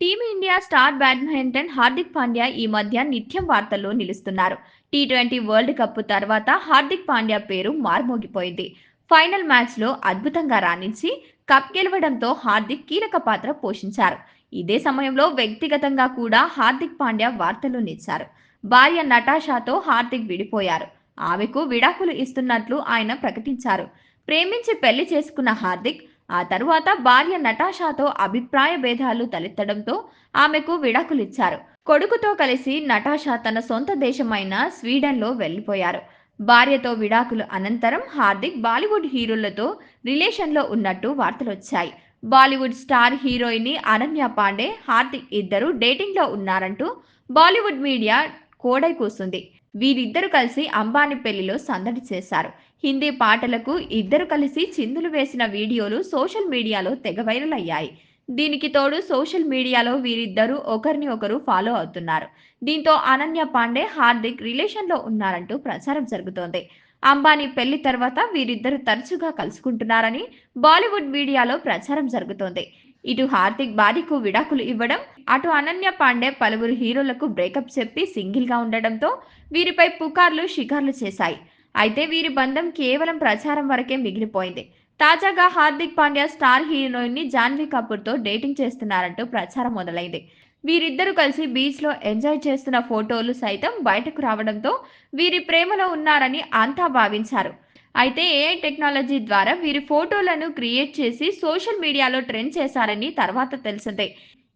Team India star badminton Hardik Pandya ఈ మధ్య నిత్యం వార్తల్లో నిలుస్తున్నారు. టీ ట్వంటీ వరల్డ్ కప్ తర్వాత హార్దిక్ పాండ్యా పేరు మార్మోగిపోయింది. ఫైనల్ మ్యాచ్లో అద్భుతంగా రాణించి కప్ గెలవడంతో హార్దిక్ కీలక పాత్ర పోషించారు. ఇదే సమయంలో వ్యక్తిగతంగా కూడా హార్దిక్ పాండ్యా వార్తలు నిలిచారు. భార్య నటాషాతో హార్దిక్ విడిపోయారు. ఆమెకు విడాకులు ఇస్తున్నట్లు ఆయన ప్రకటించారు. ప్రేమించి పెళ్ళి చేసుకున్న హార్దిక్ ఆ తరువాత భార్య నటాషాతో అభిప్రాయ భేదాలు తలెత్తడంతో ఆమెకు విడాకులిచ్చారు. కొడుకుతో కలిసి నటాషా తన సొంత దేశమైన స్వీడన్లో వెళ్ళిపోయారు. భార్యతో విడాకులు అనంతరం హార్దిక్ బాలీవుడ్ హీరోలతో రిలేషన్లో ఉన్నట్టు వార్తలొచ్చాయి. Bollywood star heroine Ananya Pandey Hardik ఇద్దరు డేటింగ్లో ఉన్నారంటూ బాలీవుడ్ మీడియా కోడై కూస్తుంది. వీరిద్దరు కలిసి అంబానీ పెళ్ళిలో సందడి చేశారు. హిందీ పాటలకు ఇద్దరు కలిసి చిందులు వేసిన వీడియోలు సోషల్ మీడియాలో తెగ వైరల్ అయ్యాయి. దీనికి తోడు సోషల్ మీడియాలో వీరిద్దరూ ఒకరిని ఒకరు ఫాలో అవుతున్నారు. దీంతో అనన్య పాండే హార్దిక్ రిలేషన్లో ఉన్నారంటూ ప్రచారం జరుగుతోంది. అంబానీ పెళ్ళి తర్వాత వీరిద్దరు తరచుగా కలుసుకుంటున్నారని బాలీవుడ్ మీడియాలో ప్రచారం జరుగుతోంది. ఇటు హార్దిక్ భార్యకు విడాకులు ఇవ్వడం అటు అనన్య పాండే పలువురు హీరోలకు బ్రేకప్ చెప్పి సింగిల్గా ఉండడంతో వీరిపై పుకార్లు షికార్లు చేశాయి. అయితే వీరి బంధం కేవలం ప్రచారం వరకే మిగిలిపోయింది. తాజాగా హార్దిక్ పాండ్యా స్టార్ హీరోయిన్ని జాన్వీ కపూర్తో డేటింగ్ చేస్తున్నారంటూ ప్రచారం మొదలైంది. వీరిద్దరూ కలిసి బీచ్లో ఎంజాయ్ చేస్తున్న ఫోటోలు సైతం బయటకు రావడంతో వీరి ప్రేమలో ఉన్నారని అంతా భావించారు. అయితే ఏ టెక్నాలజీ ద్వారా వీరి ఫోటోలను క్రియేట్ చేసి సోషల్ మీడియాలో ట్రెండ్ చేశారని తర్వాత తెలిసిందే.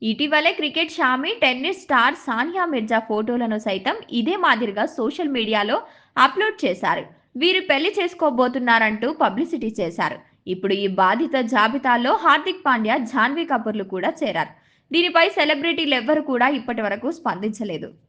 ఇటీవలే cricket Shami tennis star Sania Mirza ఫోటోలను సైతం ఇదే మాదిరిగా సోషల్ మీడియాలో అప్లోడ్ చేశారు. వీరు పెళ్ళి చేసుకోబోతున్నారంటూ పబ్లిసిటీ చేశారు. ఇప్పుడు ఈ బాధిత జాబితాలో హార్దిక్ పాండ్యా జాన్వీ కపూర్లు కూడా చేరారు. దీనిపై సెలబ్రిటీలు ఎవ్వరు కూడా ఇప్పటి వరకు స్పందించలేదు.